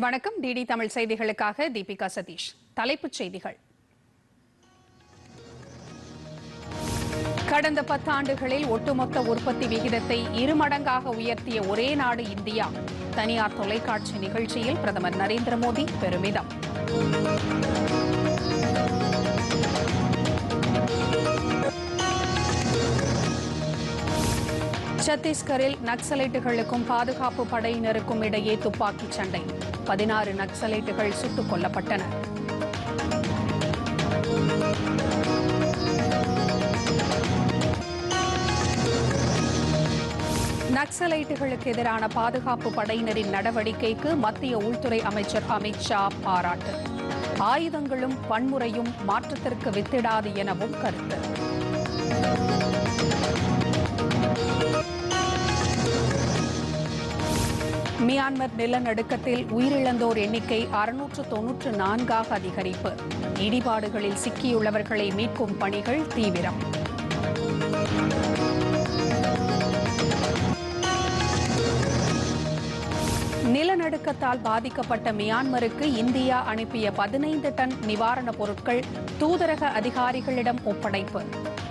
வணக்கம். டிடி தமிழ் செய்திகளுக்காக தீபிகா சதீஷ். தலைப்புச் செய்திகள். கடந்த பத்தாண்டுகளில் ஒட்டுமொத்த உற்பத்தி விகிதத்தை இருமடங்காக உயர்த்திய ஒரே நாடு இந்தியா. தனியார் தொலைக்காட்சி நிகழ்ச்சியில் பிரதமர் நரேந்திர மோடி பெருமிதம். சத்தீஸ்கரில் நக்சலைட்டுகளுக்கும் பாதுகாப்பு படையினருக்கும் இடையே துப்பாக்கிச் சண்டை. பதினாறு நக்சலைட்டுகள் சுட்டுக் கொல்லப்பட்டனர் நக்சலைட்டுகளுக்கு எதிரான பாதுகாப்பு படையினரின் நடவடிக்கைக்கு மத்திய உள்துறை அமைச்சர் அமித் ஷா பாராட்டு. ஆயுதங்களும் வன்முறையும் மாற்றத்திற்கு வித்திடாது எனவும் கருத்து. மியான்மர் நிலநடுக்கத்தில் உயிரிழந்தோர் எண்ணிக்கை அறுநூற்று தொன்னூற்று நான்காக அதிகரிப்பு. இடிபாடுகளில் சிக்கியுள்ளவர்களை மீட்கும் பணிகள் தீவிரம். நிலநடுக்கத்தால் பாதிக்கப்பட்ட மியான்மருக்கு இந்தியா அனுப்பிய பதினைந்து டன் நிவாரணப் பொருட்கள் தூதரக அதிகாரிகளிடம் ஒப்படைப்பு.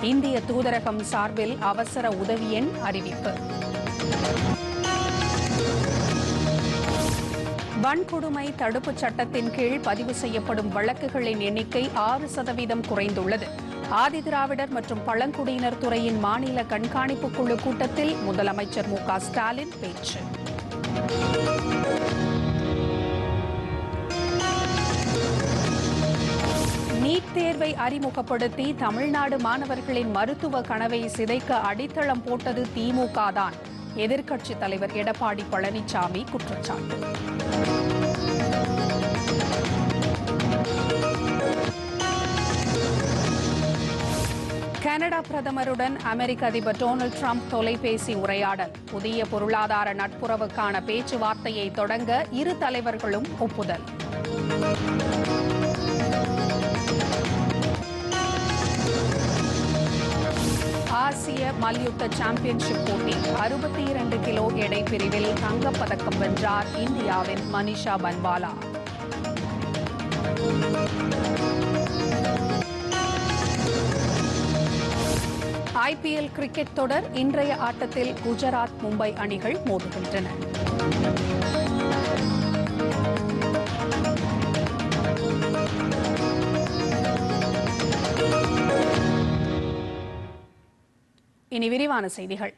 இந்திய தூதரகம் சார்பில் அவசர உதவி எண் அறிவிப்பு. வன்கொடுமை தடுப்புச் சட்டத்தின் கீழ் பதிவு செய்யப்படும் வழக்குகளின் எண்ணிக்கை ஆறு சதவீதம் குறைந்துள்ளது. ஆதிதிராவிடர் மற்றும் பழங்குடியினர் துறையின் மாநில கண்காணிப்பு குழு கூட்டத்தில் முதலமைச்சர் மு க ஸ்டாலின் பேச்சு. நீட் தேர்வை அறிமுகப்படுத்தி தமிழ்நாடு மாணவர்களின் மருத்துவ கனவை சிதைக்க அடித்தளம் போட்டது திமுக தான். எதிர்க்கட்சித் தலைவர் எடப்பாடி பழனிசாமி குற்றச்சாட்டு. கனடா பிரதமருடன் அமெரிக்க அதிபர் டொனால்டு டிரம்ப் தொலைபேசி உரையாடல். புதிய பொருளாதார நட்புறவுக்கான பேச்சுவார்த்தையை தொடங்க இரு தலைவர்களும் ஒப்புதல். ஆசிய மல்யுத்த சாம்பியன்ஷிப் போட்டி. அறுபத்தி இரண்டு கிலோ எடை பிரிவில் தங்கப்பதக்கம் வென்றார் இந்தியாவின் மனிஷா பன்வாலா. ஐபிஎல் கிரிக்கெட் தொடர் இன்றைய ஆட்டத்தில் குஜராத் மும்பை அணிகள் மோதுகின்றன. இனி விரிவான செய்திகள்.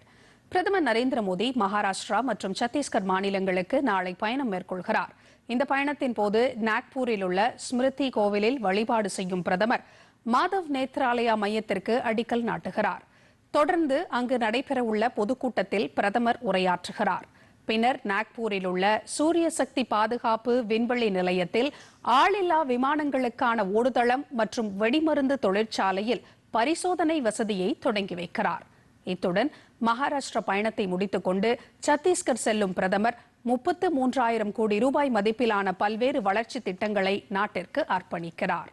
பிரதமர் நரேந்திர மோடி மகாராஷ்டிரா மற்றும் சத்தீஸ்கர் மாநிலங்களுக்கு நாளை பயணம் மேற்கொள்கிறார். இந்த பயணத்தின் போது நாக்பூரில் உள்ள ஸ்மிருதி கோவிலில் வழிபாடு செய்யும் பிரதமர் மாதவ் நேத்ராலயா மையத்திற்கு அடிக்கல் நாட்டுகிறார். தொடர்ந்து அங்கு நடைபெறவுள்ள பொதுக்கூட்டத்தில் பிரதமர் உரையாற்றுகிறார். பின்னர் நாக்பூரில் உள்ள சூரிய சக்தி பாதுகாப்பு விண்வெளி நிலையத்தில் ஆளில்லா விமானங்களுக்கான ஓடுதளம் மற்றும் வெடிமருந்து தொழிற்சாலையில் பரிசோதனை வசதியை தொடங்கி வைக்கிறார். இத்துடன் மகாராஷ்டிரா பயணத்தை முடித்துக் கொண்டு சத்தீஸ்கர் செல்லும் பிரதமர் முப்பத்து மூன்றாயிரம் கோடி ரூபாய் மதிப்பிலான பல்வேறு வளர்ச்சி திட்டங்களை நாட்டிற்கு அர்ப்பணிக்கிறார்.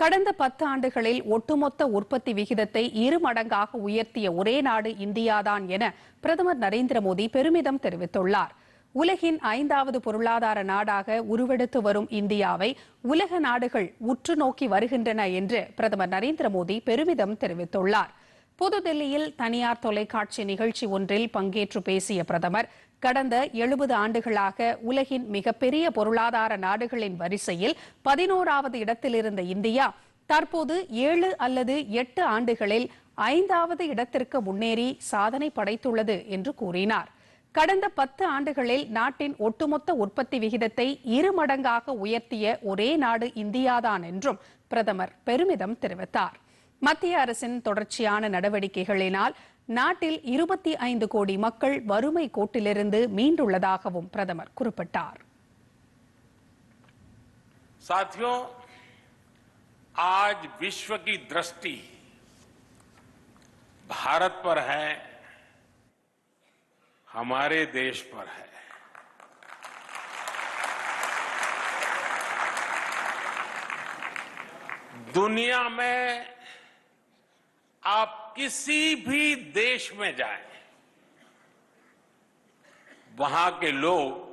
கடந்த பத்து ஆண்டுகளில் ஒட்டுமொத்த உற்பத்தி விகிதத்தை இரு மடங்காக உயர்த்திய ஒரே நாடு இந்தியாதான் என பிரதமர் நரேந்திர மோடி பெருமிதம் தெரிவித்துள்ளார். உலகின் ஐந்தாவது பொருளாதார நாடாக உருவெடுத்து வரும் இந்தியாவை உலக நாடுகள் உற்று நோக்கி வருகின்றன என்று பிரதமர் நரேந்திர மோடி பெருமிதம் தெரிவித்துள்ளார். புதுதில்லியில் தனியார் தொலைக்காட்சி நிகழ்ச்சி ஒன்றில் பங்கேற்று பேசிய பிரதமர் கடந்த எழுபது ஆண்டுகளாக உலகின் மிகப்பெரிய பொருளாதார நாடுகளின் வரிசையில் பதினோராவது இடத்தில் இருந்த இந்தியா தற்போது ஏழு அல்லது எட்டு ஆண்டுகளில் ஐந்தாவது இடத்திற்கு முன்னேறி சாதனை படைத்துள்ளது என்று கூறினார். கடந்த பத்து ஆண்டுகளில் நாட்டின் ஒட்டுமொத்த உற்பத்தி விகிதத்தை இரு மடங்காக உயர்த்திய ஒரே நாடு இந்தியாதான் என்றும் பிரதமர் பெருமிதம் தெரிவித்தார். மத்திய அரசின் தொடர்ச்சியான நடவடிக்கைகளினால் நாட்டில் இருபத்தி ஐந்து கோடி மக்கள் வறுமை கோட்டிலிருந்து மீண்டுள்ளதாகவும் பிரதமர் குறிப்பிட்டார் साथियों आज विश्व की दृष्टि भारत पर है हमारे देश पर है दुनिया में आप किसी भी देश में जाएँ, वहाँ के लोग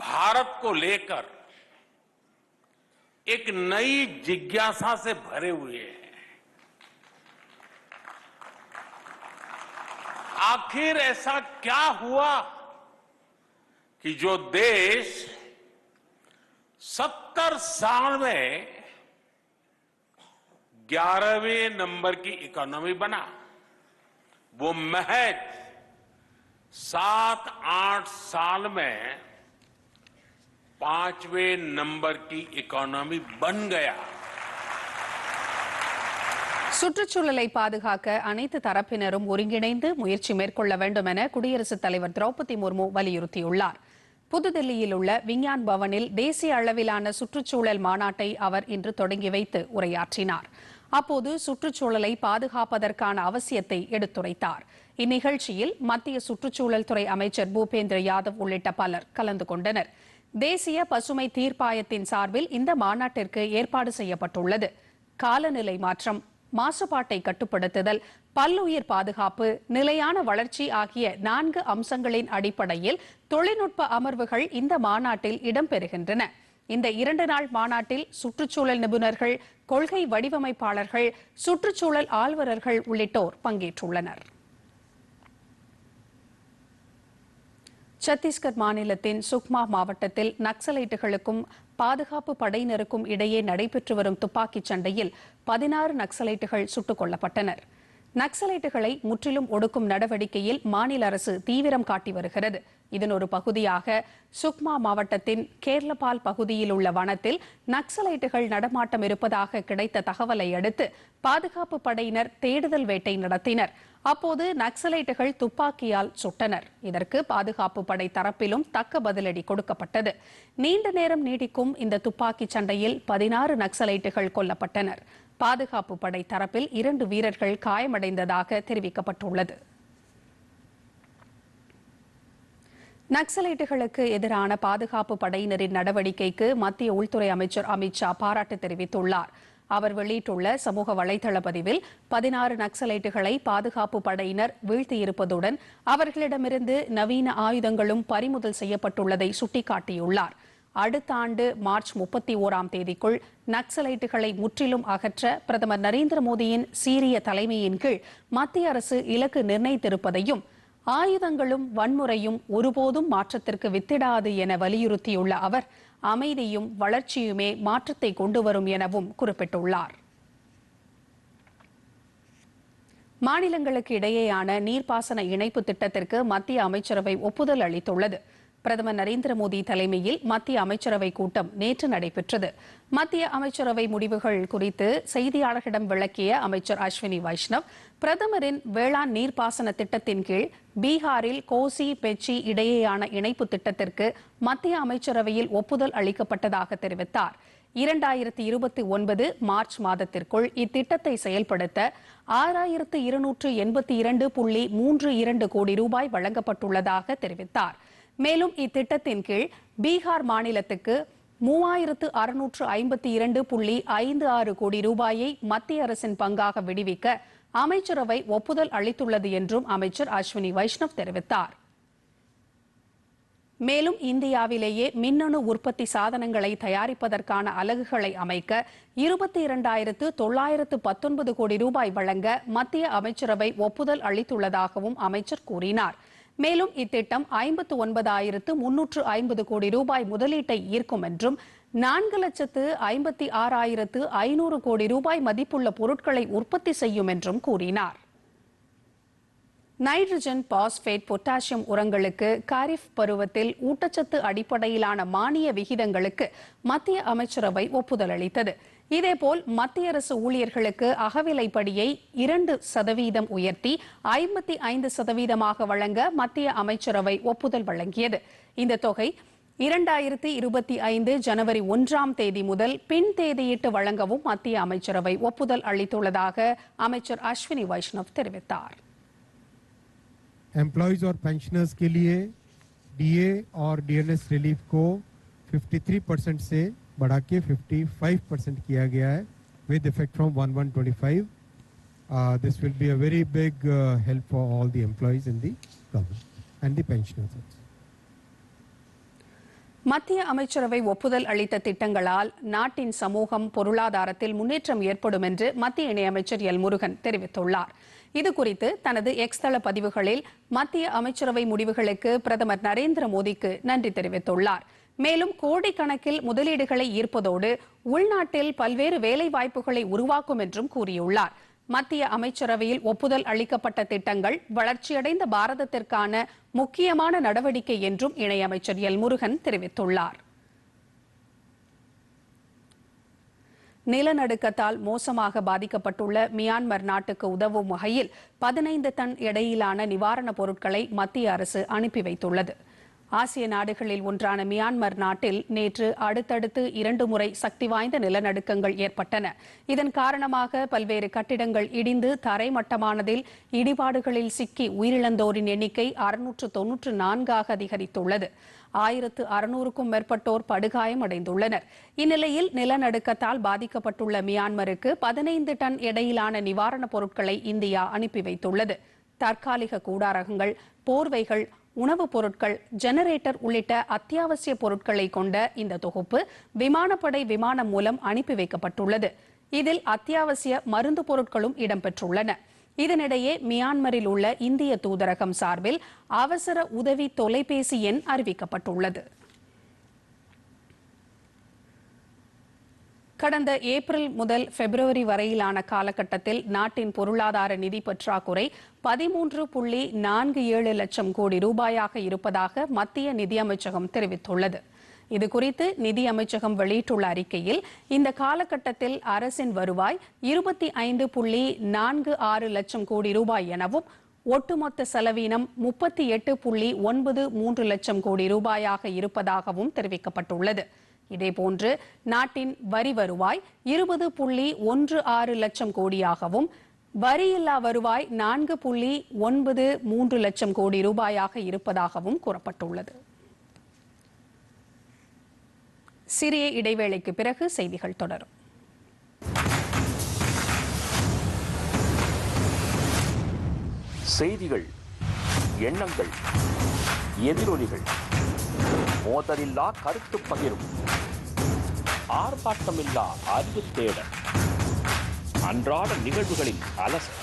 भारत को लेकर एक नई जिज्ञासा से भरे हुए हैं। आखिर ऐसा क्या हुआ कि जो देश सत्तर साल में ग्यारहवें नंबर की इकोनॉमी बना वो महज सात आठ साल में पांचवें नंबर की इकोनॉमी बन गया சுற்றுச்சூழலை பாதுகாக்க அனைத்து தரப்பினரும் ஒருங்கிணைந்து முயற்சி மேற்கொள்ள வேண்டும் என குடியரசுத் தலைவர் திரௌபதி முர்மு வலியுறுத்தியுள்ளார் புதுதில்லியில் உள்ள விஞ்ஞான் பவனில் தேசிய அளவிலான சுற்றுச்சூழல் மாநாட்டை அவர் இன்று தொடங்கி வைத்து உரையாற்றினார் அப்போது சுற்றுச்சூழலை பாதுகாப்பதற்கான அவசியத்தை எடுத்துரைத்தார். இந்நிகழ்ச்சியில் மத்திய சுற்றுச்சூழல் துறை அமைச்சர் பூபேந்திர யாதவ் உள்ளிட்ட பலர் கலந்து கொண்டனர். தேசிய பசுமை தீர்ப்பாயத்தின் சார்பில் இந்த மாநாட்டிற்கு ஏற்பாடு செய்யப்பட்டுள்ளது. காலநிலை மாற்றம் மாசுபாட்டை கட்டுப்படுத்துதல் பல்லுயிர் பாதுகாப்பு நிலையான வளர்ச்சி ஆகிய நான்கு அம்சங்களின் அடிப்படையில் தொழில்நுட்ப அமர்வுகள் இந்த மாநாட்டில் இடம்பெறுகின்றன. இந்த இரண்டு நாள் மாநாட்டில் சுற்றுச்சூழல் நிபுணர்கள் கொள்கை வடிவமைப்பாளர்கள் சுற்றுச்சூழல் ஆழ்வரர்கள் உள்ளிட்டோர் பங்கேற்றுள்ளனர். சத்தீஸ்கர் மாநிலத்தின் சுக்மா மாவட்டத்தில் நக்சலைட்டுகளுக்கும் பாதுகாப்பு படையினருக்கும் இடையே நடைபெற்று வரும் துப்பாக்கிச் சண்டையில் பதினாறு நக்சலைட்டுகள் சுட்டுக் கொல்லப்பட்டனர். நக்சலைட்டுகளை முற்றிலும் ஒடுக்கும் நடவடிக்கையில் மாநில அரசு தீவிரம் காட்டி வருகிறது. இதன் ஒரு பகுதியாக சுக்மா மாவட்டத்தின் கேர்லபால் பகுதியில் உள்ள வனத்தில் நக்சலைட்டுகள் நடமாட்டம் இருப்பதாக கிடைத்த தகவலை அடுத்து பாதுகாப்பு படையினர் தேடுதல் வேட்டை நடத்தினர். அப்போது நக்சலைட்டுகள் துப்பாக்கியால் சுட்டனர். இதற்கு பாதுகாப்பு படை தரப்பிலும் தக்க பதிலடி கொடுக்கப்பட்டது. நீண்ட நேரம் நீடிக்கும் இந்த துப்பாக்கி சண்டையில் பதினாறு நக்சலைட்டுகள் கொல்லப்பட்டனர். பாதுகாப்பு படை தரப்பில் இரண்டு வீரர்கள் காயமடைந்ததாக தெரிவிக்கப்பட்டுள்ளது. நக்சலைட்டுகளுக்கு எதிரான பாதுகாப்பு படையினரின் நடவடிக்கைக்கு மத்திய உள்துறை அமைச்சர் அமித்ஷா பாராட்டு தெரிவித்துள்ளார். அவர் வெளியிட்டுள்ள சமூக வலைதள பதிவில் பதினாறு நக்சலைட்டுகளை பாதுகாப்பு படையினர் வீழ்த்தியிருப்பதுடன் அவர்களிடமிருந்து நவீன ஆயுதங்களும் பறிமுதல் செய்யப்பட்டுள்ளதை சுட்டிக்காட்டியுள்ளார். அடுத்த ஆண்டு மார்ச் முப்பத்தி ஓராம் தேதிக்குள் நக்சலைட்டுகளை முற்றிலும் அகற்ற பிரதமர் நரேந்திர மோடியின் சீரிய தலைமையின் கீழ் மத்திய அரசு இலக்கு நிர்ணயித்திருப்பதையும் ஆயுதங்களும் வன்முறையும் ஒருபோதும் மாற்றத்திற்கு வித்திடாது என வலியுறுத்தியுள்ள அவர் அமைதியும் வளர்ச்சியுமே மாற்றத்தை கொண்டு வரும் எனவும் குறிப்பிட்டுள்ளார். மாநிலங்களுக்கு இடையேயான நீர்ப்பாசன இணைப்பு திட்டத்திற்கு மத்திய அமைச்சரவை ஒப்புதல் அளித்துள்ளது. பிரதமர் நரேந்திர மோடி தலைமையில் மத்திய அமைச்சரவை கூட்டம் நேற்று நடைபெற்றது. மத்திய அமைச்சரவை முடிவுகள் குறித்து செய்தியாளர்களிடம் விளக்கிய அமைச்சர் அஸ்வினி வைஷ்ணவ் பிரதமரின் வேளாண் நீர்ப்பாசன திட்டத்தின் கீழ் பீகாரில் கோசி பெச்சி இடையேயான இணைப்பு திட்டத்திற்கு மத்திய அமைச்சரவையில் ஒப்புதல் அளிக்கப்பட்டதாக தெரிவித்தார். இரண்டாயிரத்தி இருபத்தி ஒன்பது மார்ச் மாதத்திற்குள் இத்திட்டத்தை செயல்படுத்த ஆறாயிரத்து இருநூற்று எண்பத்தி இரண்டு புள்ளி மூன்று இரண்டு கோடி ரூபாய் வழங்கப்பட்டுள்ளதாக தெரிவித்தார். மேலும் இத்திட்டத்தின் கீழ் பீகார் மாநிலத்துக்கு மூவாயிரத்து அறுநூற்று ஐம்பத்தி இரண்டு புள்ளி ஐந்து ஆறு கோடி ரூபாயை மத்திய அரசின் பங்காக விடுவிக்க அமைச்சரவை ஒப்புதல் அளித்துள்ளது என்றும் அமைச்சர் அஸ்வினி வைஷ்ணவ் தெரிவித்தார். மேலும் இந்தியாவிலேயே மின்னணு உற்பத்தி சாதனங்களை தயாரிப்பதற்கான அலகுகளை அமைக்க இருபத்தி இரண்டாயிரத்து தொள்ளாயிரத்து பத்தொன்பது கோடி ரூபாய் வழங்க மத்திய அமைச்சரவை ஒப்புதல் அளித்துள்ளதாகவும் அமைச்சர் கூறினார். மேலும் இத்திட்டம் ஐம்பத்து ஒன்பதாயிரத்து முன்னூற்று ஐம்பது கோடி ரூபாய் முதலீட்டை ஈர்க்கும் என்றும் நான்கு லட்சத்து ஐம்பத்தி ஆறாயிரத்து ஐநூறு கோடி ரூபாய் மதிப்புள்ள பொருட்களை உற்பத்தி செய்யும் என்றும் கூறினார். நைட்ரஜன் பாஸ்பேட் பொட்டாசியம் உரங்களுக்கு காரிஃப் பருவத்தில் ஊட்டச்சத்து அடிப்படையிலான மானிய விகிதங்களுக்கு மத்திய அமைச்சரவை ஒப்புதல் அளித்தது. இதேபோல் மத்திய அரசு ஊழியர்களுக்கு அகவிலைப்படியை இரண்டு சதவீதம் உயர்த்தி ஐம்பத்தி ஐந்து சதவீதமாக வழங்க மத்திய அமைச்சரவை ஒப்புதல் வழங்கியது இந்த தொகை இரண்டாயிரத்தி இருபத்தி ஐந்து ஜனவரி ஒன்றாம் தேதி முதல் பின் தேதியிட்டு வழங்கவும் மத்திய அமைச்சரவை ஒப்புதல் அளித்துள்ளதாக அமைச்சர் அஸ்வினி வைஷ்ணவ் தெரிவித்தார் एम्प्लॉयज और पेंशनर्स के लिए डीए और डीएनएस रिलीफ को 53 परसेंट से बढ़ा के 55 परसेंट किया गया है with effect from 1125 this will be a very big help for all the employees in the government and the pensioners. also. மத்திய அமைச்சரவை ஒப்புதல் அளித்த திட்டங்களால் நாட்டின் சமூகம் பொருளாதாரத்தில் முன்னேற்றம் ஏற்படும் என்று மத்திய இணையமைச்சர் எல் முருகன் தெரிவித்துள்ளார் இதுகுறித்து தனது எக்ஸ் தள பதிவுகளில் மத்திய அமைச்சரவை முடிவுகளுக்கு பிரதமர் நரேந்திர மோடிக்கு நன்றி தெரிவித்துள்ளார் மேலும் கோடிக்கணக்கில் முதலீடுகளை ஈர்ப்பதோடு உள்நாட்டில் பல்வேறு வேலை வாய்ப்புகளை உருவாக்கும் என்றும் கூறியுள்ளார். மத்திய அமைச்சரவையில் ஒப்புதல் அளிக்கப்பட்ட திட்டங்கள் வளர்ச்சியடைந்த பாரதத்திற்கான முக்கியமான நடவடிக்கை என்றும் இணையமைச்சர் எல். முருகன் தெரிவித்துள்ளார். நிலநடுக்கத்தால் மோசமாக பாதிக்கப்பட்டுள்ள மியான்மர் நாட்டுக்கு உதவும் வகையில் பதினைந்து டன் எடையிலான நிவாரணப் பொருட்களை மத்திய அரசு அனுப்பி வைத்துள்ளது. ஆசிய நாடுகளில் ஒன்றான மியான்மர் நாட்டில் நேற்று அடுத்தடுத்து இரண்டு முறை சக்தி வாய்ந்த நிலநடுக்கங்கள் ஏற்பட்டன. இதன் காரணமாக பல்வேறு கட்டிடங்கள் இடிந்து தரைமட்டமானதில் இடிபாடுகளில் சிக்கி உயிரிழந்தோரின் எண்ணிக்கை அறுநூற்று தொன்னூற்று நான்காக அதிகரித்துள்ளது. ஆயிரத்து அறுநூறுக்கும் மேற்பட்டோர் படுகாயமடைந்துள்ளனர். இந்நிலையில் நிலநடுக்கத்தால் பாதிக்கப்பட்டுள்ள மியான்மருக்கு பதினைந்து டன் எடையிலான நிவாரணப் பொருட்களை இந்தியா அனுப்பி வைத்துள்ளது. தற்காலிக கூடாரகங்கள் போர்வைகள் உணவுப் பொருட்கள் ஜெனரேட்டர் உள்ளிட்ட அத்தியாவசிய பொருட்களை கொண்ட இந்த தொகுப்பு விமானப்படை விமானம் மூலம் அனுப்பி வைக்கப்பட்டுள்ளது. இதில் அத்தியாவசிய மருந்து பொருட்களும் இடம்பெற்றுள்ளன. இதனிடையே மியான்மரில் உள்ள இந்திய தூதரகம் சார்பில் அவசர உதவி தொலைபேசி எண் அறிவிக்கப்பட்டுள்ளது. கடந்த ஏப்ரல் முதல் பிப்ரவரி வரையிலான காலகட்டத்தில் நாட்டின் பொருளாதார நிதி பற்றாக்குறை பதிமூன்று புள்ளி நான்கு ஏழு லட்சம் கோடி ரூபாயாக இருப்பதாக மத்திய நிதியமைச்சகம் தெரிவித்துள்ளது. இதுகுறித்து நிதி அமைச்சகம் வெளியிட்டுள்ள அறிக்கையில் இந்த காலகட்டத்தில் அரசின் வருவாய் இருபத்தி ஐந்து புள்ளி நான்கு ஆறு லட்சம் கோடி ரூபாய் எனவும் ஒட்டுமொத்த செலவீனம் முப்பத்தி எட்டு புள்ளி ஒன்பது மூன்று லட்சம் கோடி ரூபாயாக இருப்பதாகவும் தெரிவிக்கப்பட்டுள்ளது. இதேபோன்று நாட்டின் வரி வருவாய் இருபது புள்ளி ஒன்று ஆறு லட்சம் கோடியாகவும் வரியில்லா வருவாய் நான்கு புள்ளி ஒன்பது மூன்று லட்சம் கோடி ரூபாயாக இருப்பதாகவும் கூறப்பட்டுள்ளது. சிறிய இடைவேளைக்கு பிறகு செய்திகள் தொடரும். செய்திகள் எண்ணங்கள் எதிரொலிகள். மோதலில்லா கருத்து பகிரும். ஆர்ப்பாட்டமில்லா அறிவு தேடல். அன்றாட நிகழ்வுகளின் அலசல்.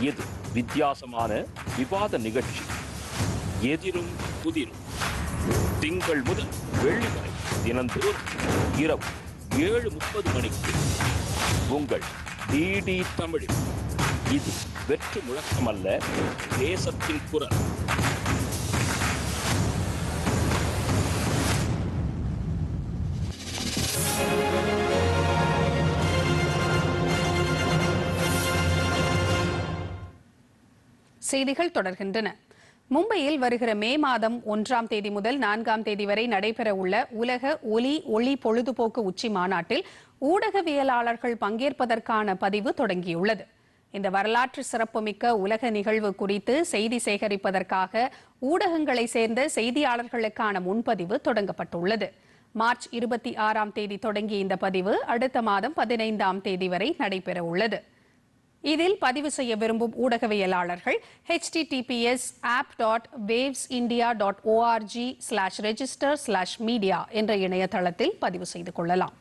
இது வித்தியாசமான விவாத நிகழ்ச்சி? எதிரும் புதிரும். திங்கள் முதல் வெள்ளி வரை தினந்தோறும் இரவு ஏழு முப்பது மணிக்கு உங்கள் டிடி தமிழில். இது வெற்று முழக்கமல்ல தேசத்தின் குரல். செய்திகள் தொடர்கின்றன. மும்பையில் வருகிற மே மாதம் ஒன்றாம் தேதி முதல் நான்காம் தேதி வரை நடைபெறவுள்ள உலக ஒலி ஒளி பொழுதுபோக்கு உச்சி மாநாட்டில் ஊடகவியலாளர்கள் பங்கேற்பதற்கான பதிவு தொடங்கியுள்ளது. இந்த வரலாற்று சிறப்புமிக்க உலக நிகழ்வு குறித்து செய்தி சேகரிப்பதற்காக ஊடகங்களை சேர்ந்த செய்தியாளர்களுக்கான முன்பதிவு தொடங்கப்பட்டுள்ளது. மார்ச் இருபத்தி ஆறாம் தேதி தொடங்கிய இந்த பதிவு அடுத்த மாதம் பதினைந்தாம் தேதி வரை நடைபெற உள்ளது. இதில் பதிவு செய்ய விரும்பும் ஊடகவியலாளர்கள் HTTPS app dot waves India dot ORG slash register slash media என்ற இணையதளத்தில் பதிவு செய்து கொள்ளலாம்.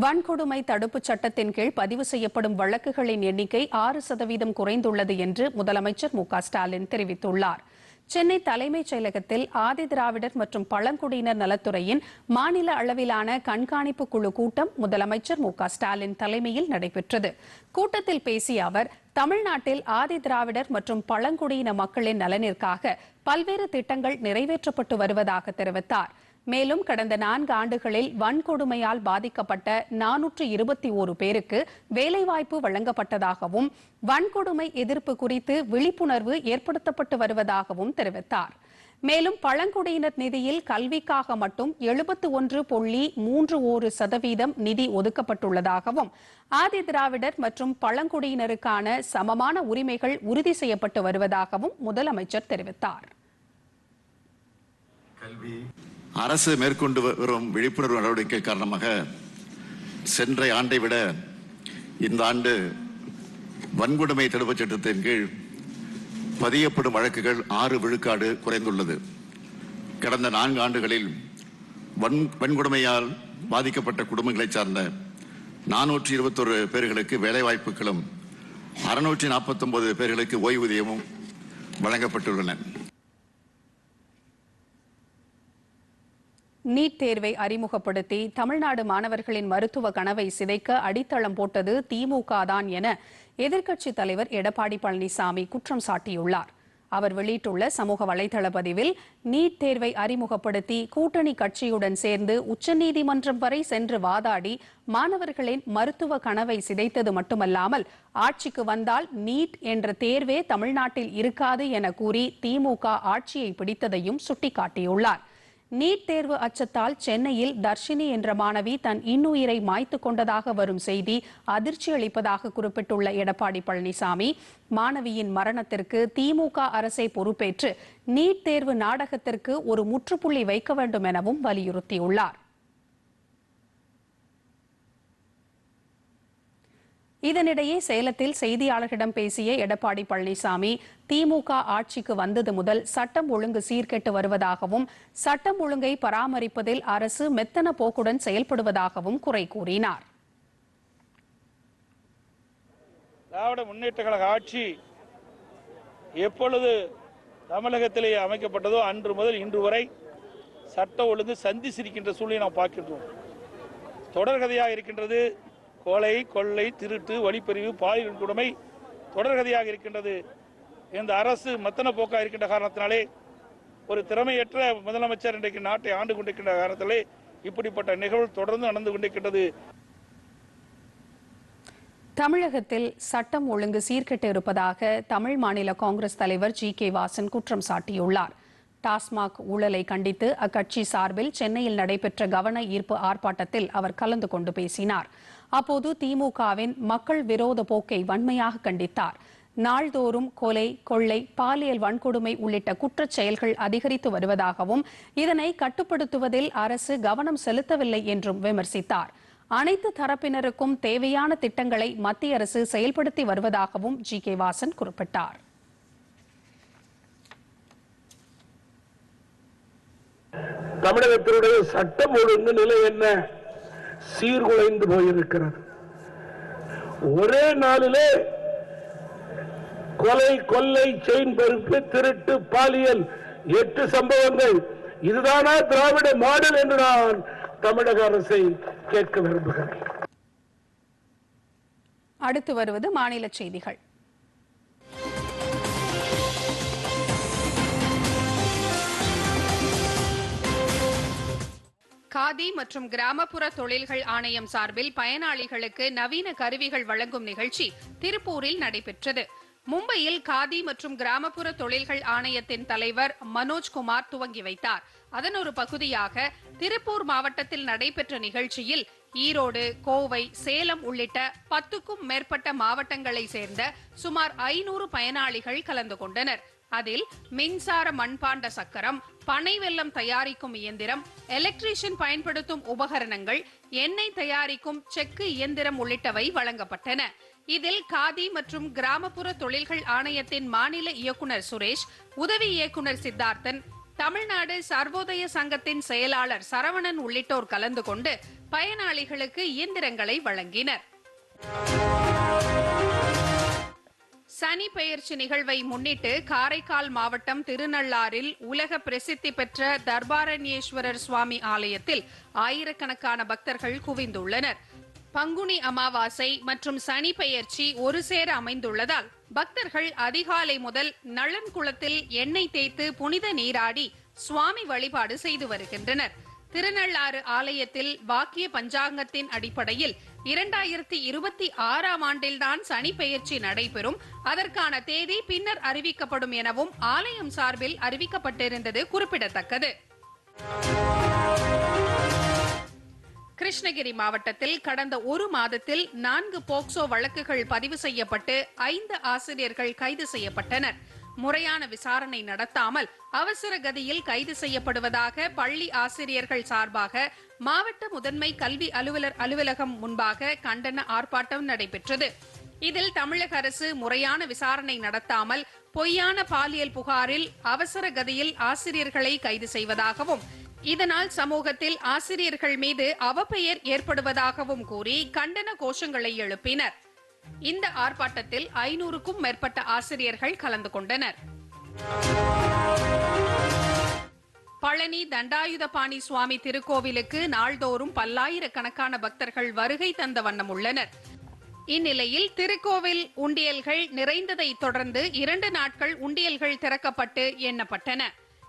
வன்கொடுமை தடுப்புச் சட்டத்தின் கீழ் பதிவு செய்யப்படும் வழக்குகளின் எண்ணிக்கை ஆறு சதவீதம் குறைந்துள்ளது என்று முதலமைச்சர் மு ஸ்டாலின் தெரிவித்துள்ளார். சென்னை தலைமைச் செயலகத்தில் ஆதி திராவிடர் மற்றும் பழங்குடியினர் நலத்துறையின் மாநில அளவிலான கண்காணிப்பு குழு கூட்டம் முதலமைச்சர் மு ஸ்டாலின் தலைமையில் நடைபெற்றது. கூட்டத்தில் பேசிய அவர் தமிழ்நாட்டில் ஆதி திராவிடர் மற்றும் பழங்குடியின மக்களின் நலனிற்காக பல்வேறு திட்டங்கள் நிறைவேற்றப்பட்டு வருவதாக தெரிவித்தார். மேலும் கடந்த நான்கு ஆண்டுகளில் வன்கொடுமையால் பாதிக்கப்பட்ட நானூற்று இருபத்தி ஓரு பேருக்கு வேலைவாய்ப்பு வழங்கப்பட்டதாகவும் வன்கொடுமை எதிர்ப்பு குறித்து விழிப்புணர்வு ஏற்படுத்தப்பட்டு வருவதாகவும் தெரிவித்தார். மேலும் பழங்குடியினர் நிதியில் கல்விக்காக மட்டும் எழுபத்து ஒன்று புள்ளி மூன்று ஒரு சதவீதம் நிதி ஒதுக்கப்பட்டுள்ளதாகவும் ஆதி திராவிடர் மற்றும் பழங்குடியினருக்கான சமமான உரிமைகள் உறுதி செய்யப்பட்டு வருவதாகவும் முதலமைச்சர் தெரிவித்தார். அரசு மேற்கொண்டு வரும் விழிப்புணர்வு நடவடிக்கை காரணமாக சென்ற ஆண்டை விட இந்த ஆண்டு வன்கொடுமை தடுப்புச் சட்டத்தின் கீழ் பதியப்படும் வழக்குகள் ஆறு விழுக்காடு குறைந்துள்ளது. கடந்த நான்கு ஆண்டுகளில் வன் வன்கொடுமையால் பாதிக்கப்பட்ட குடும்பங்களைச் சார்ந்த நானூற்றி இருபத்தொரு பேர்களுக்கு வேலைவாய்ப்புகளும் அறுநூற்றி நாற்பத்தொன்பது பேர்களுக்கு ஓய்வூதியமும் வழங்கப்பட்டுள்ளன. நீட் தேர்வை அறிமுகப்படுத்தி தமிழ்நாடு மாணவர்களின் மருத்துவ கனவை சிதைக்க அடித்தளம் போட்டது திமுக தான் என எதிர்க்கட்சித் தலைவர் எடப்பாடி பழனிசாமி குற்றம் சாட்டியுள்ளார். அவர் வெளியிட்டுள்ள சமூக வலைதள பதிவில் நீட் தேர்வை அறிமுகப்படுத்தி கூட்டணி கட்சியுடன் சேர்ந்து உச்சநீதிமன்றம் வரை சென்று வாதாடி மாணவர்களின் மருத்துவ கனவை சிதைத்தது மட்டுமல்லாமல் ஆட்சிக்கு வந்தால் நீட் என்ற தேர்வே தமிழ்நாட்டில் இருக்காது என கூறி திமுக ஆட்சியை பிடித்ததையும் சுட்டிக்காட்டியுள்ளார். நீட் தேர்வு அச்சத்தால் சென்னையில் தர்ஷினி என்ற மாணவி தன் இன்னுயிரை மாய்த்து கொண்டதாக வரும் செய்தி அதிர்ச்சி அளிப்பதாக குறிப்பிட்டுள்ள எடப்பாடி பழனிசாமி மாணவியின் மரணத்திற்கு திமுக அரசை பொறுப்பேற்று நீட் தேர்வு நாடகத்திற்கு ஒரு முற்றுப்புள்ளி வைக்க வேண்டும் எனவும் வலியுறுத்தியுள்ளார். இதனிடையே சேலத்தில் செய்தியாளர்களிடம் பேசிய எடப்பாடி பழனிசாமி திமுக ஆட்சிக்கு வந்தது முதல் சட்டம் ஒழுங்கு சீர்கெட்டு வருவதாகவும் சட்டம் ஒழுங்கை பராமரிப்பதில் அரசு மெத்தன போக்குடன் செயல்படுவதாகவும் குறை கூறினார். திராவிட முன்னேற்ற கழக ஆட்சி எப்பொழுது தமிழகத்திலே அமைக்கப்பட்டதோ அன்று முதல் இன்று வரை சட்ட ஒழுங்கு சந்தி சிரிக்கின்ற சூழ்நிலை நாம் பார்க்கின்றோம். தொடர்கதையாக இருக்கின்றது கொலை கொள்ளை திருட்டு வழிப்பறிவு பாலியல் கொடுமை தொடர்கதையாக இருக்கின்றது. இந்த அரசு மத்தன போக்கா இருக்கின்ற காரணத்தினாலே ஒரு திறமையற்ற முதலமைச்சர் இன்றைக்கு நாட்டை ஆண்டு கொண்டிருக்கின்ற காரணத்திலே இப்படிப்பட்ட நிகழ்வு தொடர்ந்து நடந்து கொண்டிருக்கின்றது. தமிழகத்தில் சட்டம் ஒழுங்கு சீர்கெட்டு இருப்பதாக தமிழ் மாநில காங்கிரஸ் தலைவர் ஜி. கே. வாசன் குற்றம் சாட்டியுள்ளார். டாஸ்மாக் ஊழலை கண்டித்து அக்கட்சி சார்பில் சென்னையில் நடைபெற்ற கவன ஈர்ப்பு ஆர்ப்பாட்டத்தில் அவர் கலந்து கொண்டு பேசினார். அப்போது திமுகவின் மக்கள் விரோத போக்கை வன்மையாக கண்டித்தார். நாள்தோறும் கொலை கொள்ளை பாலியல் வன்கொடுமை உள்ளிட்ட குற்றச் செயல்கள் அதிகரித்து வருவதாகவும் இதனை கட்டுப்படுத்துவதில் அரசு கவனம் செலுத்தவில்லை என்றும் விமர்சித்தார். அனைத்து தரப்பினருக்கும் தேவையான திட்டங்களை மத்திய அரசு செயல்படுத்தி வருவதாகவும் ஜி. கே. வாசன் குறிப்பிட்டார். தமிழகத்தினுடைய சட்டம் ஒழுங்கு நிலை என்ன? சீர்குலைந்து போயிருக்கிறது. ஒரே நாளிலே கொலை கொள்ளை செயின் பருப்பு திருட்டு பாலியல் எட்டு சம்பவங்கள். இதுதானா திராவிட மாடல் என்று நான் தமிழக அரசை கேட்க விரும்புகிறேன். அடுத்து வருவது மாநில செய்திகள். காதி மற்றும் கிராமப்புற தொழில்கள் ஆணையம் சார்பில் பயனாளிகளுக்கு நவீன கருவிகள் வழங்கும் நிகழ்ச்சி திருப்பூரில் நடைபெற்றது. மும்பையில் காதி மற்றும் கிராமப்புற தொழில்கள் ஆணையத்தின் தலைவர் மனோஜ்குமார் துவங்கி வைத்தார். அதன் ஒரு பகுதியாக திருப்பூர் மாவட்டத்தில் நடைபெற்ற நிகழ்ச்சியில் ஈரோடு கோவை சேலம் உள்ளிட்ட பத்துக்கும் மேற்பட்ட மாவட்டங்களை சேர்ந்த சுமார் ஐநூறு பயனாளிகள் கலந்து கொண்டனர். அதில் மின்சார மண்பாண்ட சக்கரம் பனை வெல்லம் தயாரிக்கும் இயந்திரம் எலக்ட்ரீஷியன் பயன்படுத்தும் உபகரணங்கள் எண்ணெய் தயாரிக்கும் செக்கு இயந்திரம் உள்ளிட்டவை வழங்கப்பட்டன. இதில் காதி மற்றும் கிராமப்புற தொழில்கள் ஆணையத்தின் மாநில இயக்குனர் சுரேஷ் உதவி இயக்குனர் சித்தார்த்தன் தமிழ்நாடு சர்வோதய சங்கத்தின் செயலாளர் சரவணன் உள்ளிட்டோர் கலந்து கொண்டு பயனாளிகளுக்கு இயந்திரங்களை வழங்கினர். சனி பெயர்ச்சி நிகழ்வை முன்னிட்டு காரைக்கால் மாவட்டம் திருநள்ளாறில் உலக பிரசித்தி பெற்ற தர்பாரண்யேஸ்வரர் சுவாமி ஆலயத்தில் ஆயிரக்கணக்கான பக்தர்கள் குவிந்துள்ளனர். பங்குனி அமாவாசை மற்றும் சனி பெயர்ச்சி ஒரு சேர அமைந்துள்ளதால் பக்தர்கள் அதிகாலை முதல் நளன் குளத்தில் எண்ணெய் தேய்த்து புனித நீராடி சுவாமி வழிபாடு செய்து வருகின்றனர். திருநள்ளாறு ஆலயத்தில் வாக்கிய பஞ்சாங்கத்தின் அடிப்படையில் இரண்டாயிரத்தி இருபத்தி ஆறாம் ஆண்டில்தான் சனி பெயர்ச்சி நடைபெறும். அதற்கான தேதி பின்னர் அறிவிக்கப்படும் எனவும் ஆலயம் சார்பில் அறிவிக்கப்பட்டிருந்தது குறிப்பிடத்தக்கது. கிருஷ்ணகிரி மாவட்டத்தில் கடந்த ஒரு மாதத்தில் நான்கு போக்சோ வழக்குகள் பதிவு செய்யப்பட்டு ஐந்து ஆசிரியர்கள் கைது செய்யப்பட்டனர். முறையான விசாரணை நடத்தாமல் அவசர கதியில் கைது செய்யப்படுவதாக பள்ளி ஆசிரியர்கள் சார்பாக மாவட்ட முதன்மை கல்வி அலுவலர் அலுவலகம் முன்பாக கண்டன ஆர்ப்பாட்டம் நடைபெற்றது. இதில் தமிழக அரசு முறையான விசாரணை நடத்தாமல் பொய்யான பாலியல் புகாரில் அவசர கதியில் ஆசிரியர்களை கைது செய்வதாகவும் இதனால் சமூகத்தில் ஆசிரியர்கள் மீது அவப்பெயர் ஏற்படுவதாகவும் கூறி கண்டன கோஷங்களை எழுப்பினர். இந்த ஆர்ப்பாட்டத்தில் ஐநூறுக்கும் மேற்பட்ட ஆசிரியர்கள் கலந்து கொண்டனர். பழனி தண்டாயுதபாணி சுவாமி திருக்கோவிலுக்கு நாள்தோறும் பல்லாயிரக்கணக்கான பக்தர்கள் வருகை தந்த வண்ணம் உள்ளனர். இந்நிலையில் திருக்கோவில் உண்டியல்கள் நிறைந்ததை தொடர்ந்து இரண்டு நாட்கள் உண்டியல்கள் திறக்கப்பட்டு எண்ணப்பட்டன.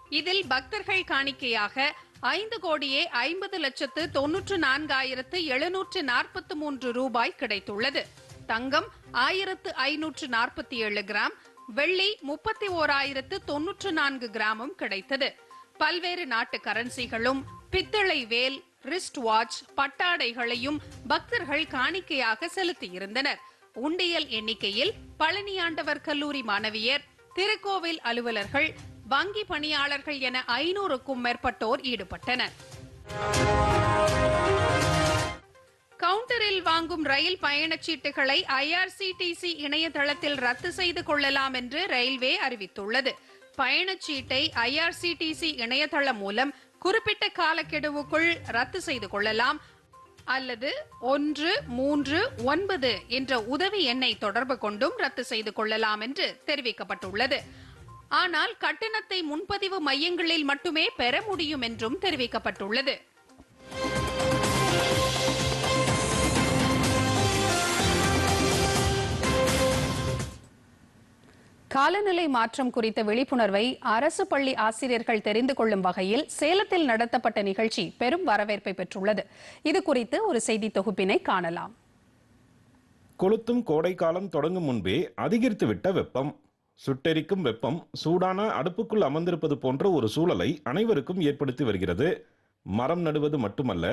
இதில் பக்தர்கள் காணிக்கையாக ஐந்து கோடியே ஐம்பது லட்சத்து தொன்னூற்று நான்காயிரத்து எழுநூற்று நாற்பத்து மூன்று ரூபாய் கிடைத்துள்ளது. தங்கம் ஆயிரத்து ஐநூற்று நாற்பத்தி ஏழு கிராம் வெள்ளி முப்பத்தி ஓராயிரத்து தொன்னூற்று நான்கு கிராமும் கிடைத்தது. பல்வேறு நாட்டு கரன்சிகளும் பித்தளை வேல் ரிஸ்ட் வாட்ச் பட்டாடைகளையும் பக்தர்கள் காணிக்கையாக செலுத்தியிருந்தனர். உண்டியல் எண்ணிக்கையில் பழனியாண்டவர் கல்லூரி மாணவியர் திருக்கோவில் அலுவலர்கள் வங்கி பணியாளர்கள் என ஐநூறுக்கும் மேற்பட்டோர் ஈடுபட்டனர். கவுண்டரில் வாங்கும் ரயில் பயணச்சீட்டுகளை ஐஆர்சிடிசி இணையதளத்தில் ரத்து செய்து கொள்ளலாம் என்று ரயில்வே அறிவித்துள்ளது. பயணச்சீட்டை ஐஆர்சிடிசி இணையதளம் மூலம் குறிப்பிட்ட காலக்கெடுவுக்குள் ரத்து செய்து கொள்ளலாம். அல்லது ஒன்று மூன்று ஒன்பது என்ற உதவி எண்ணை தொடர்பு கொண்டும் ரத்து செய்து கொள்ளலாம் என்று தெரிவிக்கப்பட்டுள்ளது. ஆனால் கட்டணத்தை முன்பதிவு மையங்களில் மட்டுமே பெற முடியும் என்றும் தெரிவிக்கப்பட்டுள்ளது. காலநிலை மாற்றம் குறித்த விழிப்புணர்வை அரசு பள்ளி ஆசிரியர்கள் தெரிந்து கொள்ளும் வகையில் சேலத்தில் நடத்தப்பட்ட நிகழ்ச்சி பெரும் வரவேற்பை பெற்றுள்ளது. இது குறித்து ஒரு செய்தி தொகுப்பினை காணலாம். கொளுத்தும் கோடைக்காலம் தொடங்கும் முன்பே அதிகரித்துவிட்ட வெப்பம். சுட்டெரிக்கும் வெப்பம் சூடான அடுப்புக்குள் அமர்ந்திருப்பது போன்ற ஒரு சூழலை அனைவருக்கும் ஏற்படுத்தி வருகிறது. மரம் நடுவது மட்டுமல்ல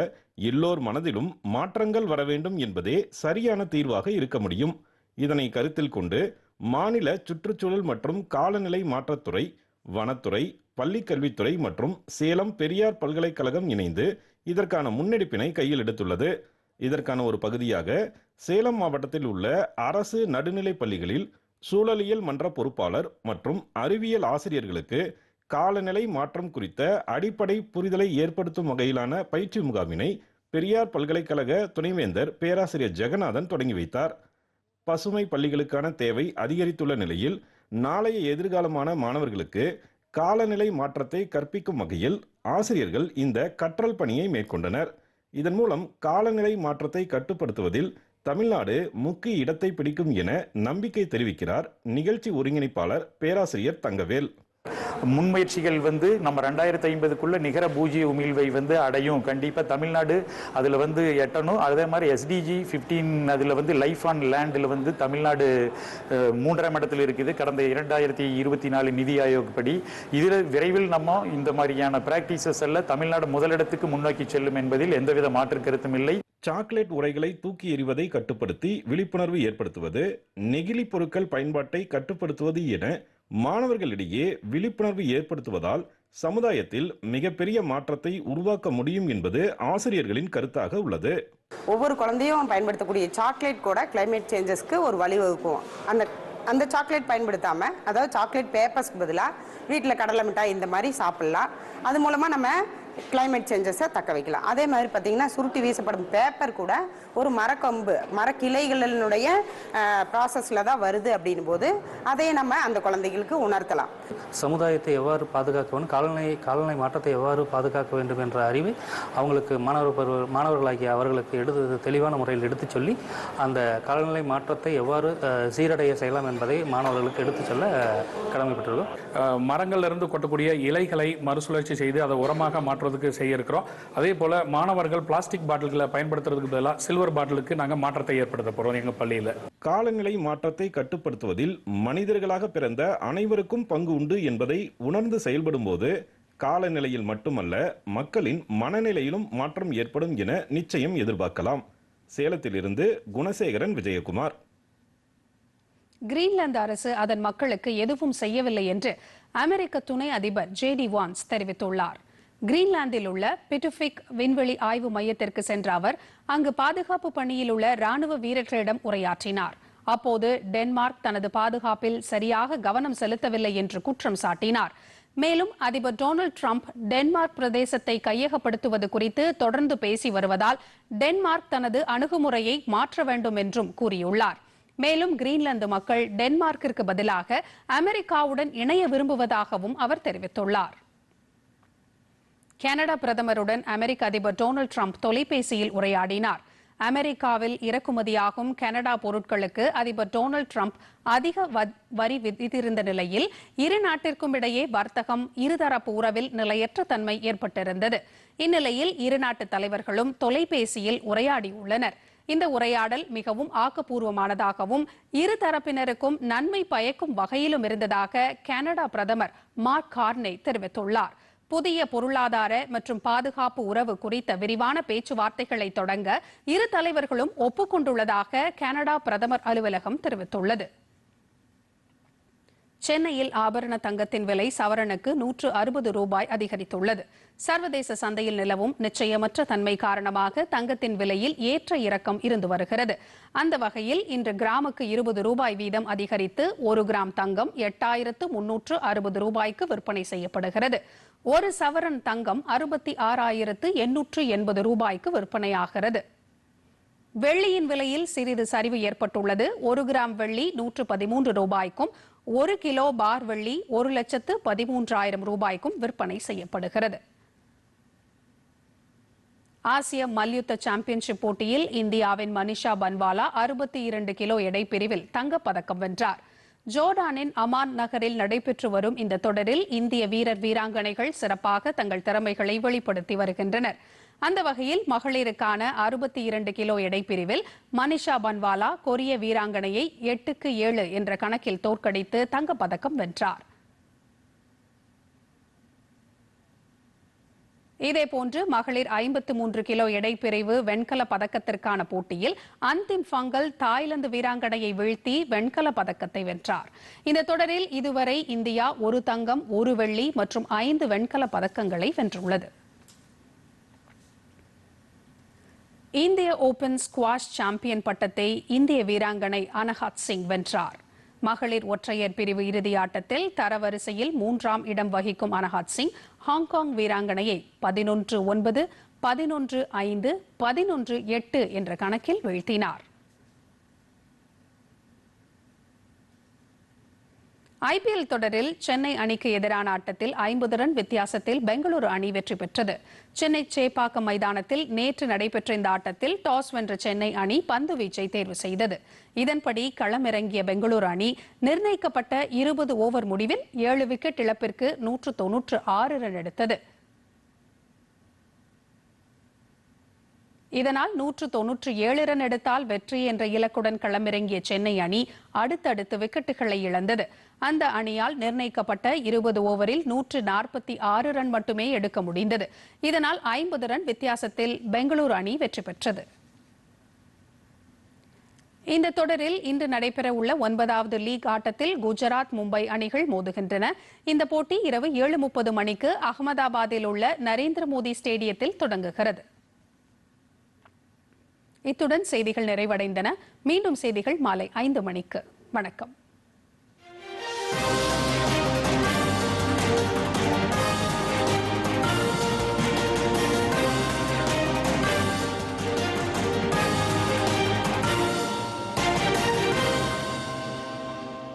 எல்லோர் மனதிலும் மாற்றங்கள் வர வேண்டும் என்பதே சரியான தீர்வாக இருக்க முடியும். இதனை கருத்தில் கொண்டு மாநில சுற்றுச்சூழல் மற்றும் காலநிலை மாற்றத்துறை வனத்துறை பள்ளிக்கல்வித்துறை மற்றும் சேலம் பெரியார் பல்கலைக்கழகம் இணைந்து இதற்கான முன்னெடுப்பினை கையில் எடுத்துள்ளது. இதற்கான ஒரு பகுதியாக சேலம் மாவட்டத்தில் உள்ள அரசு நடுநிலைப் பள்ளிகளில் சூழலியல் மன்ற பொறுப்பாளர் மற்றும் அறிவியல் ஆசிரியர்களுக்கு காலநிலை மாற்றம் குறித்த அடிப்படை புரிதலை ஏற்படுத்தும் வகையிலான பயிற்சி முகாமினை பெரியார் பல்கலைக்கழக துணைவேந்தர் பேராசிரியர் ஜெகநாதன் தொடங்கி வைத்தார். பசுமை பள்ளிகளுக்கான தேவை அதிகரித்துள்ள நிலையில் நாளைய எதிர்காலமான மாணவர்களுக்கு காலநிலை மாற்றத்தை கற்பிக்கும் வகையில் ஆசிரியர்கள் இந்த கற்றல் பணியை மேற்கொண்டனர். இதன் மூலம் காலநிலை மாற்றத்தை கட்டுப்படுத்துவதில் தமிழ்நாடு முக்கிய இடத்தை பிடிக்கும் என நம்பிக்கை தெரிவிக்கிறார் நிகழ்ச்சி ஒருங்கிணைப்பாளர் பேராசிரியர் தங்கவேல். முன்முயற்சிகள் வந்து நம்ம ரெண்டாயிரத்தி ஐம்பதுக்குள்ள நிகர பூஜ்ய உமிழ்வை வந்து அடையும். கண்டிப்பாக தமிழ்நாடு அதில் வந்து எட்டணும். அதே மாதிரி எஸ்டிஜி ஃபிஃப்டீன் அதில் வந்து லைஃப் ஆன் லேண்டில் வந்து தமிழ்நாடு மூன்றாம் இடத்தில் இருக்குது. கடந்த இரண்டாயிரத்தி இருபத்தி நாலு நிதி ஆயோக் படி. இதில் விரைவில் நம்ம இந்த மாதிரியான பிராக்டிசஸ் எல்லாம் தமிழ்நாடு முதலிடத்துக்கு முன்னோக்கி செல்லும் என்பதில் எந்தவித மாற்று கருத்தும் இல்லை. சாக்லேட் உரைகளை தூக்கி எறிவதை கட்டுப்படுத்தி விழிப்புணர்வு ஏற்படுத்துவது நெகிழி பொருட்கள் பயன்பாட்டை கட்டுப்படுத்துவது என மாணவர்களிடையே விழிப்புணர்வு ஏற்படுத்துவதால் சமுதாயத்தில் மிகப்பெரிய மாற்றத்தை உருவாக்க முடியும் என்பது ஆசிரியர்களின் கருத்தாக உள்ளது. ஒவ்வொரு குழந்தையும் பயன்படுத்தக்கூடிய சாக்லேட் கூட கிளைமேட் சேஞ்சஸ்க்கு ஒரு வழிவகுக்கும். அந்த அந்த சாக்லேட் பயன்படுத்தாம அதாவது சாக்லேட் பேப்பர்ஸ்க்கு பதிலாக வீட்டில் கடலை மிட்டாய் இந்த மாதிரி சாப்பிடலாம். அது மூலமாக நம்ம climate சேஞ்சஸை தக்க வைக்கலாம். அதே மாதிரி பார்த்தீங்கன்னா சுருட்டி வீசப்படும் பேப்பர் கூட ஒரு மரக்கம்பு மரக்கிளைகளினுடைய ப்ராசஸில் தான் வருது அப்படின்னும் போது அதையே நம்ம அந்த குழந்தைகளுக்கு உணர்த்தலாம். சமுதாயத்தை எவ்வாறு பாதுகாக்க வேண்டும் காலநிலை காலநிலை மாற்றத்தை எவ்வாறு பாதுகாக்க வேண்டும் என்ற அறிவை அவங்களுக்கு மாணவர் பருவ மாணவர்களாகிய அவர்களுக்கு எடுத்து தெளிவான முறையில் எடுத்துச் சொல்லி அந்த காலநிலை மாற்றத்தை எவ்வாறு சீரடைய செய்யலாம் என்பதை மாணவர்களுக்கு எடுத்துச் சொல்ல கடமைப்பட்டிருக்கோம் அஹ், மரங்கள்ல இருந்து கொட்டக்கூடிய இலைகளை மறுசுழற்சி செய்து அதை உரமாக மாற்றுவதற்கு செய்ய இருக்கிறோம் அதே போல மாணவர்கள் பிளாஸ்டிக் பாட்டில்களை பயன்படுத்துறதுக்கு பதிலாக சில்வர் பாட்டிலுக்கு நாங்கள் மாற்றத்தை ஏற்படுத்த போறோம் எங்க பள்ளியில. காலநிலை மாற்றத்தை கட்டுப்படுத்துவதில் மனிதர்களாக பிறந்த அனைவருக்கும் பங்கு உண்டு என்பதை உணர்ந்து செயல்படும்போது காலநிலையில் மட்டுமல்ல மக்களின் மனநிலையிலும் மாற்றம் ஏற்படும் என நிச்சயம் எதிர்பார்க்கலாம். சேலத்திலிருந்து குணசேகரன் விஜயகுமார். கிரீன்லாந்து அரசு அதன் மக்களுக்கு எதுவும் செய்யவில்லை என்று அமெரிக்க துணை அதிபர் ஜேடி வான்ஸ் தெரிவித்துள்ளார். கிரீன்லாந்தில் உள்ள பிட்டுஃபிக் விண்வெளி ஆய்வு மையத்திற்கு சென்ற அவர் அங்கு பாதுகாப்பு பணியில் உள்ள ராணுவ வீரர்களிடம் உரையாற்றினார். அப்போது டென்மார்க் தனது பாதுகாப்பில் சரியாக கவனம் செலுத்தவில்லை என்று குற்றம் சாட்டினார். மேலும் அதிபர் டொனால்டு டிரம்ப் டென்மார்க் பிரதேசத்தை கையகப்படுத்துவது குறித்து தொடர்ந்து பேசி வருவதால் டென்மார்க் தனது அணுகுமுறையை மாற்ற வேண்டும் என்றும் கூறியுள்ளார். மேலும் கிரீன்லாந்து மக்கள் டென்மார்க்கிற்கு பதிலாக அமெரிக்காவுடன் இணைய விரும்புவதாகவும் அவர் தெரிவித்துள்ளார். கனடா பிரதமருடன் அமெரிக்க அதிபர் டொனால்டு டிரம்ப் தொலைபேசியில் உரையாடினார். அமெரிக்காவில் இறக்குமதியாகும் கனடா பொருட்களுக்கு அதிபர் டொனால்டு டிரம்ப் அதிக வ- வரி விதித்திருந்த நிலையில் இரு நாட்டிற்கும் இடையே வர்த்தகம் இருதரப்பு உறவில் நிலையற்ற தன்மை ஏற்பட்டிருந்தது. இந்நிலையில் இரு நாட்டு தலைவர்களும் தொலைபேசியில் உரையாடியுள்ளனர். இந்த உரையாடல் மிகவும் ஆக்கப்பூர்வமானதாகவும் இரு தரப்பினருக்கும் நன்மை பயக்கும் வகையிலும் இருந்ததாக கனடா பிரதமர் மார்க் கார்னே தெரிவித்துள்ளார். புதிய பொருளாதார மற்றும் பாதுகாப்பு உறவு குறித்த விரிவான பேச்சுவார்த்தைகளை தொடங்க இரு தலைவர்களும் ஒப்புக்கொண்டுள்ளதாக கனடா பிரதமர் அலுவலகம் தெரிவித்துள்ளது. சென்னையில் ஆபரண தங்கத்தின் விலை சவரனுக்கு நூற்று அறுபது ரூபாய் அதிகரித்துள்ளது. சர்வதேச சந்தையில் நிலவும் நிச்சயமற்ற தன்மை காரணமாக தங்கத்தின் விலையில் ஏற்ற இறக்கம் இருந்து வருகிறது. அந்த வகையில் இன்று கிராமுக்கு இருபது ரூபாய் வீதம் அதிகரித்து ஒரு கிராம் தங்கம் எட்டாயிரத்து முன்னூற்று அறுபது ரூபாய்க்கு விற்பனை செய்யப்படுகிறது. ஒரு சவரன் தங்கம் அறுபத்தி ஆறாயிரத்து எண்ணூற்று எண்பது ரூபாய்க்கு விற்பனையாகிறது. வெள்ளியின் விலையில் சிறிது சரிவு ஏற்பட்டுள்ளது. ஒரு கிராம் வெள்ளி நூற்று பதிமூன்று ரூபாய்க்கும் ஒரு கிலோ பார் வெள்ளி ஒரு லட்சத்து பதிமூன்றாயிரம் ரூபாய்க்கும் விற்பனை செய்யப்படுகிறது. ஆசிய மல்யுத்த சாம்பியன்ஷிப் போட்டியில் இந்தியாவின் மனிஷா பன்வாலா அறுபத்தி இரண்டு கிலோ எடை பிரிவில் தங்கப்பதக்கம் வென்றார். ஜோர்டானின் அமான் நகரில் நடைபெற்று வரும் இந்த தொடரில் இந்திய வீரர் வீராங்கனைகள் சிறப்பாக தங்கள் திறமைகளை வெளிப்படுத்தி வருகின்றனர். அந்த வகையில் மகளிருக்கான அறுபத்தி இரண்டு கிலோ எடை பிரிவில் மனிஷா பன்வாலா கொரிய வீராங்கனையை எட்டுக்கு ஏழு என்ற கணக்கில் தோற்கடித்து தங்கப்பதக்கம் வென்றார். இதேபோன்று மகளிர் ஐம்பத்து மூன்று கிலோ எடைப்பிரிவு வெண்கல பதக்கத்திற்கான போட்டியில் அந்திம் ஃபங்கல் தாய்லாந்து வீராங்கனையை வீழ்த்தி வெண்கல பதக்கத்தை வென்றார். இந்த தொடரில் இதுவரை இந்தியா ஒரு தங்கம் ஒரு வெள்ளி மற்றும் ஐந்து வெண்கல பதக்கங்களை வென்றுள்ளது. இந்திய ஓபன் ஸ்குவாஷ் சாம்பியன் பட்டத்தை இந்திய வீராங்கனை அனஹாத் சிங் வென்றார். மகளிர் ஒற்றையர் பிரிவு இறுதி ஆட்டத்தில் தரவரிசையில் மூன்றாம் இடம் வகிக்கும் அனஹாத் சிங் ஹாங்காங் வீராங்கனையை பதினொன்று ஒன்பது பதினொன்று ஐந்து பதினொன்று எட்டு என்ற கணக்கில் வீழ்த்தினார். ஐபிஎல் தொடரில் சென்னை அணிக்கு எதிரான ஆட்டத்தில் ஐம்பது ரன் வித்தியாசத்தில் பெங்களூரு அணி வெற்றி பெற்றது. சென்னை சேப்பாக்கம் மைதானத்தில் நேற்று நடைபெற்ற இந்த ஆட்டத்தில் டாஸ் வென்ற சென்னை அணி பந்து வீச்சை தேர்வு செய்தது. இதன்படி களமிறங்கிய பெங்களூரு அணி நிர்ணயிக்கப்பட்ட இருபது ஓவர் முடிவில் ஏழு விக்கெட் இழப்பிற்கு நூற்று தொன்னூற்று ஆறு ரன் எடுத்தது. இதனால் நூற்று தொன்னூற்று ஏழு ரன் எடுத்தால் வெற்றி என்ற இலக்குடன் களமிறங்கிய சென்னை அணி அடுத்தடுத்து விக்கெட்டுகளை இழந்தது. அந்த அணியால் நிர்ணயிக்கப்பட்ட இருபது ஓவரில் நூற்று நாற்பத்தி ஆறு ரன் மட்டுமே எடுக்க முடிந்தது. இதனால் ஐம்பது ரன் வித்தியாசத்தில் பெங்களூரு அணி வெற்றி பெற்றது. இந்த தொடரில் இன்று நடைபெறவுள்ள ஒன்பதாவது லீக் ஆட்டத்தில் குஜராத் மும்பை அணிகள் மோதுகின்றன. இந்த போட்டி இரவு ஏழு முப்பது மணிக்கு அகமதாபாத்தில் உள்ள நரேந்திர மோடி ஸ்டேடியத்தில் தொடங்குகிறது. இத்துடன் செய்திகள் நிறைவடைந்தன. மீண்டும் செய்திகள் மாலை ஐந்து மணிக்கு. வணக்கம்.